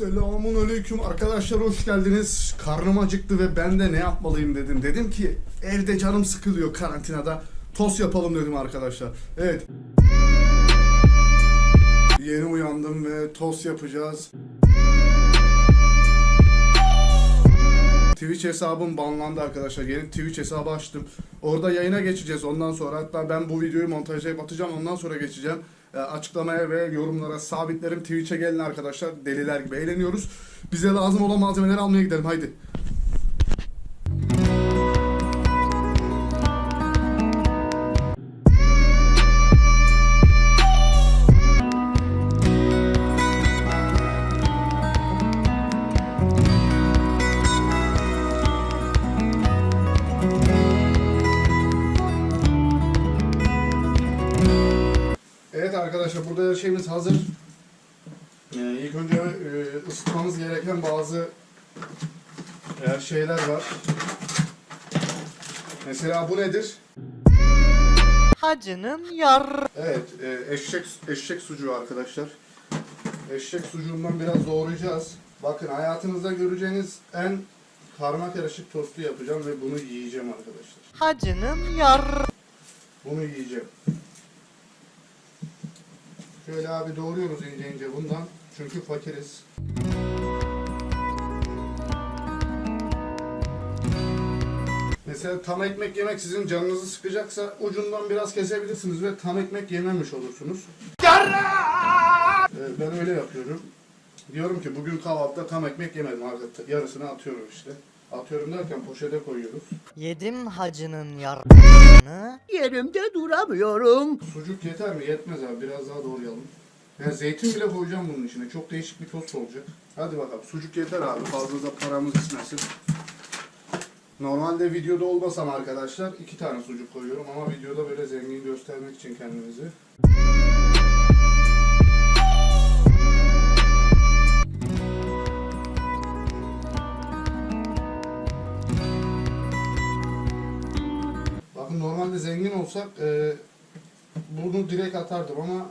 Selamun aleyküm arkadaşlar hoş geldiniz. Karnım acıktı ve ben de ne yapmalıyım dedim. Dedim ki evde canım sıkılıyor karantinada. Tost yapalım dedim arkadaşlar. Evet. Yeni uyandım ve tost yapacağız. Twitch hesabım banlandı arkadaşlar. Yeni Twitch hesabı açtım. Orada yayına geçeceğiz ondan sonra. Hatta ben bu videoyu montajlayıp atacağım. Ondan sonra geçeceğim. E, açıklamaya ve yorumlara sabitlerim. Twitch'e gelin arkadaşlar. Deliler gibi eğleniyoruz. Bize lazım olan malzemeleri almaya gidelim. Haydi. Arkadaşlar burada her şeyimiz hazır. Ee, ilk önce e, ısıtmamız gereken bazı e, şeyler var. Mesela bu nedir? Hacının yar. Evet, e, eşek eşek sucuğu arkadaşlar. Eşek sucuğundan biraz doğrayacağız. Bakın hayatınızda göreceğiniz en karma karışık tostu yapacağım ve bunu yiyeceğim arkadaşlar. Hacının yar. Bunu yiyeceğim. Şöyle abi doğruyoruz ince ince bundan. Çünkü fakiriz. Mesela tam ekmek yemek sizin canınızı sıkacaksa ucundan biraz kesebilirsiniz ve tam ekmek yememiş olursunuz. Ee, ben öyle yapıyorum. Diyorum ki bugün kahvaltıda tam ekmek yemedim arkadaşlar. Yarısını atıyorum işte. Atıyorum derken poşete koyuyoruz. Yedim hacının yarını. Yerimde duramıyorum. Sucuk yeter mi? Yetmez abi. Biraz daha doğrayalım. Yani zeytin bile koyacağım bunun içine. Çok değişik bir tost olacak. Hadi bakalım. Sucuk yeter abi. Fazla da paramız gitmesin. Normalde videoda olmasam arkadaşlar iki tane sucuk koyuyorum ama videoda böyle zengin göstermek için kendimizi. Normalde zengin olsak e, bunu direkt atardım ama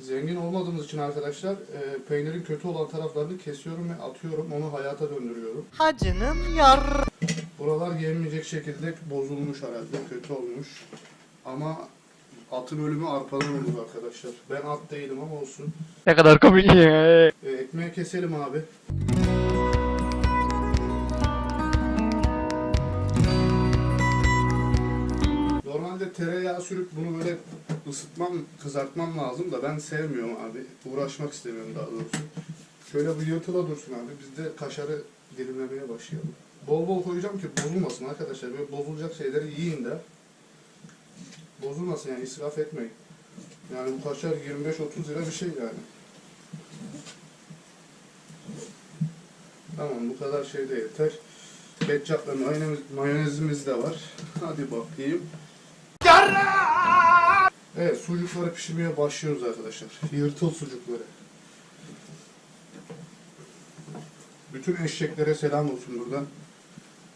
zengin olmadığımız için arkadaşlar e, peynirin kötü olan taraflarını kesiyorum ve atıyorum. Onu hayata döndürüyorum. Hacının yar. Buralar yenmeyecek şekilde bozulmuş herhalde. Kötü olmuş. Ama atın ölümü arpadan olur arkadaşlar. Ben at değilim ama olsun. Ne kadar komik ya. E, ekmeği keselim abi. Tereyağı sürüp bunu böyle ısıtmam, kızartmam lazım da ben sevmiyorum abi. Uğraşmak istemiyorum daha doğrusu. Şöyle bu yırtıla dursun abi. Biz de kaşarı dilimlemeye başlayalım. Bol bol koyacağım ki bozulmasın arkadaşlar. Böyle bozulacak şeyleri yiyin de. Bozulmasın yani israf etmeyin. Yani bu kaşar 25-30 lira bir şey yani. Tamam bu kadar şey de yeter. Ketçap ve mayonez, mayonezimiz de var. Hadi bakayım. Sucukları pişirmeye başlıyoruz arkadaşlar. Yırtıl sucukları. Bütün eşeklere selam olsun buradan.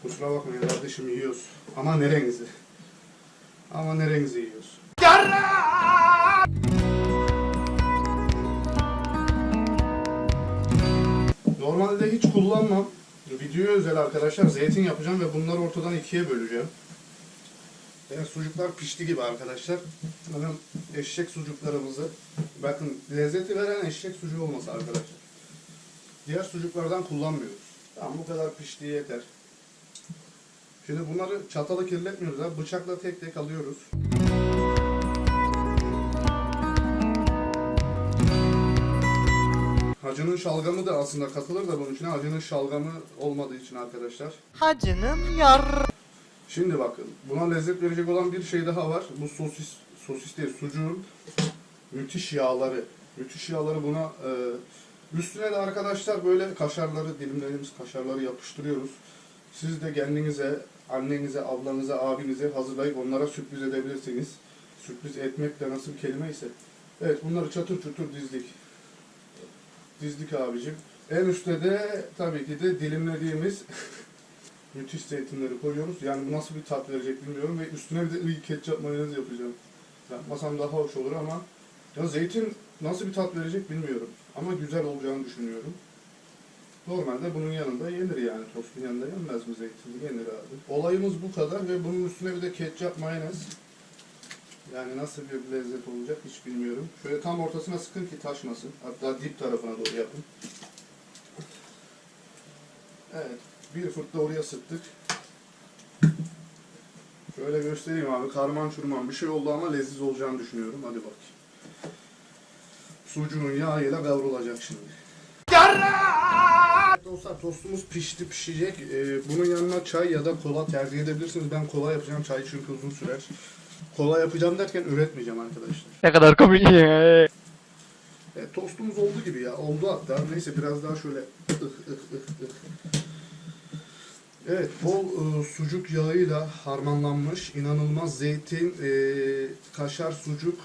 Kusura bakmayın kardeşim yiyoruz. Ama nerenizi? Ama nerenizi yiyoruz? Normalde hiç kullanmam. Videoya özel arkadaşlar zeytin yapacağım ve bunları ortadan ikiye böleceğim. Evet sucuklar pişti gibi arkadaşlar. Bakın eşek sucuklarımızı. Bakın lezzeti veren eşek sucuğu olması arkadaşlar. Diğer sucuklardan kullanmıyoruz. Tamam bu kadar piştiği yeter. Şimdi bunları çatalı kirletmiyoruz ha. Bıçakla tek tek alıyoruz. Hacının şalgamı da aslında katılır da bunun içine hacının şalgamı olmadığı için arkadaşlar. Hacının yar. Şimdi bakın buna lezzet verecek olan bir şey daha var. Bu sosis, sosis değil sucuğun müthiş yağları. Müthiş yağları buna e, üstüne de arkadaşlar böyle kaşarları dilimlerimiz kaşarları yapıştırıyoruz. Siz de kendinize, annenize, ablanıza, abinize hazırlayıp onlara sürpriz edebilirsiniz. Sürpriz etmek de nasıl bir kelime ise. Evet bunları çatır çutur dizdik. Dizdik abicim. En üstte de tabii ki de dilimlediğimiz müthiş zeytinleri koyuyoruz. Yani bu nasıl bir tat verecek bilmiyorum ve üstüne bir de iyi ketçap mayonez yapacağım. Yapmasam daha hoş olur ama ya zeytin nasıl bir tat verecek bilmiyorum. Ama güzel olacağını düşünüyorum. Normalde bunun yanında yenir yani. Tostun yanında yenmez mi zeytinli? Yenir abi. Olayımız bu kadar ve bunun üstüne bir de ketçap mayonez. Yani nasıl bir lezzet olacak hiç bilmiyorum. Şöyle tam ortasına sıkın ki taşmasın. Hatta dip tarafına doğru yapın. Evet. Bir fırt da oraya sıktık. Şöyle göstereyim abi. Karman çurman bir şey oldu ama leziz olacağını düşünüyorum. Hadi bak. Sucuğun yağıyla kavrulacak şimdi. Dostlar tostumuz pişti pişecek. Ee, bunun yanına çay ya da kola tercih edebilirsiniz. Ben kola yapacağım. Çay çünkü uzun sürer. Kola yapacağım derken üretmeyeceğim arkadaşlar. Ne kadar komik ya. Evet, tostumuz oldu gibi ya. Oldu hatta. Neyse biraz daha şöyle ıh ıh ıh ıh. Evet, bol e, sucuk yağıyla harmanlanmış, inanılmaz zeytin, e, kaşar, sucuk,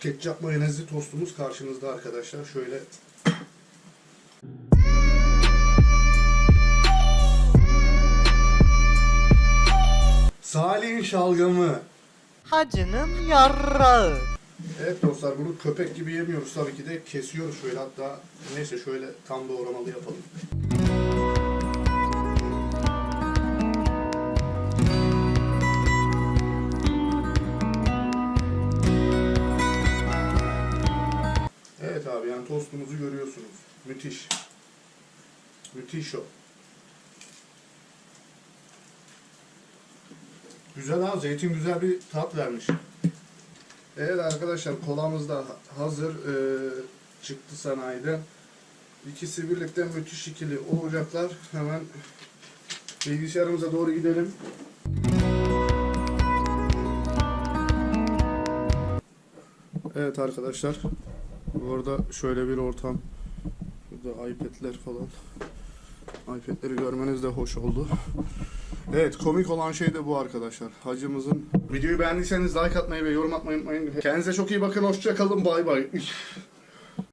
ketçap, mayonezli tostumuz karşınızda arkadaşlar. Şöyle Salih'in şalgamı. Hacının yarrağı. Evet dostlar bunu köpek gibi yemiyoruz tabii ki de kesiyoruz şöyle hatta neyse şöyle tam doğramalı yapalım. Tostumuzu görüyorsunuz. Müthiş. Müthiş o. Güzel ha zeytin güzel bir tat vermiş. Evet arkadaşlar kolamız da hazır ee, çıktı sanayiden. İkisi birlikte müthiş ikili olacaklar. Hemen bilgisayarımıza doğru gidelim. Evet arkadaşlar. Bu arada şöyle bir ortam. Burada iPad'ler falan. iPad'leri görmeniz de hoş oldu. Evet komik olan şey de bu arkadaşlar. Hacımızın videoyu beğendiyseniz like atmayı ve yorum atmayı unutmayın. Kendinize çok iyi bakın. Hoşça kalın. Bay bay.